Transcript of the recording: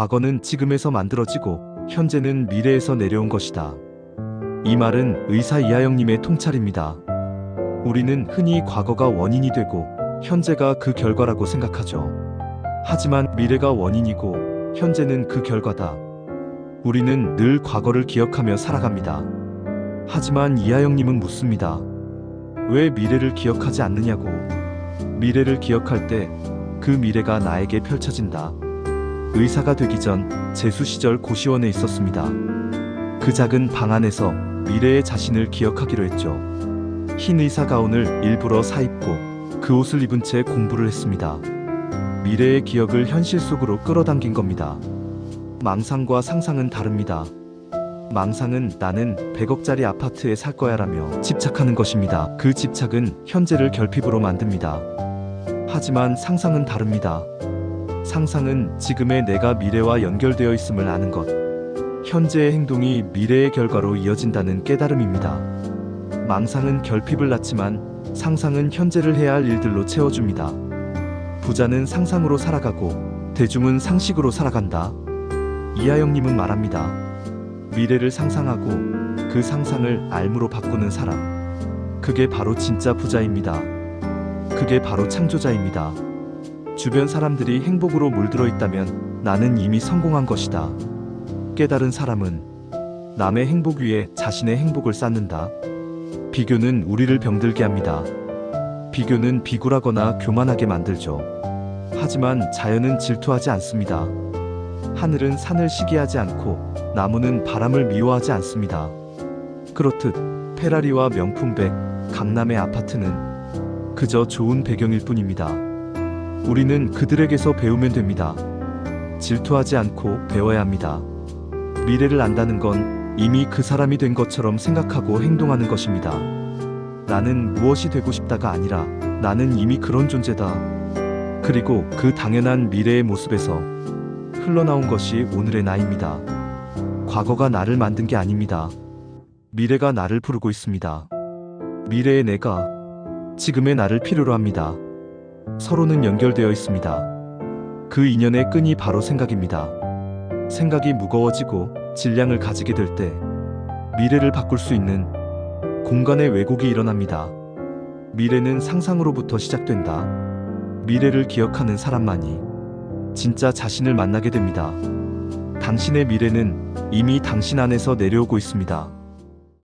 과거는 지금에서 만들어지고 현재는 미래에서 내려온 것이다. 이 말은 의사 이하영님의 통찰입니다. 우리는 흔히 과거가 원인이 되고 현재가 그 결과라고 생각하죠. 하지만 미래가 원인이고 현재는 그 결과다. 우리는 늘 과거를 기억하며 살아갑니다. 하지만 이하영님은 묻습니다. 왜 미래를 기억하지 않느냐고. 미래를 기억할 때 그 미래가 나에게 펼쳐진다. 의사가 되기 전 재수 시절 고시원에 있었습니다. 그 작은 방 안에서 미래의 자신을 기억하기로 했죠. 흰 의사 가운을 일부러 사입고 그 옷을 입은 채 공부를 했습니다. 미래의 기억을 현실 속으로 끌어당긴 겁니다. 망상과 상상은 다릅니다. 망상은 나는 100억짜리 아파트에 살 거야 라며 집착하는 것입니다. 그 집착은 현재를 결핍으로 만듭니다. 하지만 상상은 다릅니다. 상상은 지금의 내가 미래와 연결되어 있음을 아는 것. 현재의 행동이 미래의 결과로 이어진다는 깨달음입니다. 망상은 결핍을 낳지만 상상은 현재를 해야 할 일들로 채워줍니다. 부자는 상상으로 살아가고 대중은 상식으로 살아간다. 이하영님은 말합니다. 미래를 상상하고 그 상상을 알무로 바꾸는 사람. 그게 바로 진짜 부자입니다. 그게 바로 창조자입니다. 주변 사람들이 행복으로 물들어 있다면 나는 이미 성공한 것이다. 깨달은 사람은 남의 행복 위에 자신의 행복을 쌓는다. 비교는 우리를 병들게 합니다. 비교는 비굴하거나 교만하게 만들죠. 하지만 자연은 질투하지 않습니다. 하늘은 산을 시기하지 않고 나무는 바람을 미워하지 않습니다. 그렇듯 페라리와 명품백, 강남의 아파트는 그저 좋은 배경일 뿐입니다. 우리는 그들에게서 배우면 됩니다. 질투하지 않고 배워야 합니다. 미래를 안다는 건 이미 그 사람이 된 것처럼 생각하고 행동하는 것입니다. 나는 무엇이 되고 싶다가 아니라 나는 이미 그런 존재다. 그리고 그 당연한 미래의 모습에서 흘러나온 것이 오늘의 나입니다. 과거가 나를 만든 게 아닙니다. 미래가 나를 부르고 있습니다. 미래의 내가 지금의 나를 필요로 합니다. 서로는 연결되어 있습니다. 그 인연의 끈이 바로 생각입니다. 생각이 무거워지고 질량을 가지게 될 때 미래를 바꿀 수 있는 공간의 왜곡이 일어납니다. 미래는 상상으로부터 시작된다. 미래를 기억하는 사람만이 진짜 자신을 만나게 됩니다. 당신의 미래는 이미 당신 안에서 내려오고 있습니다.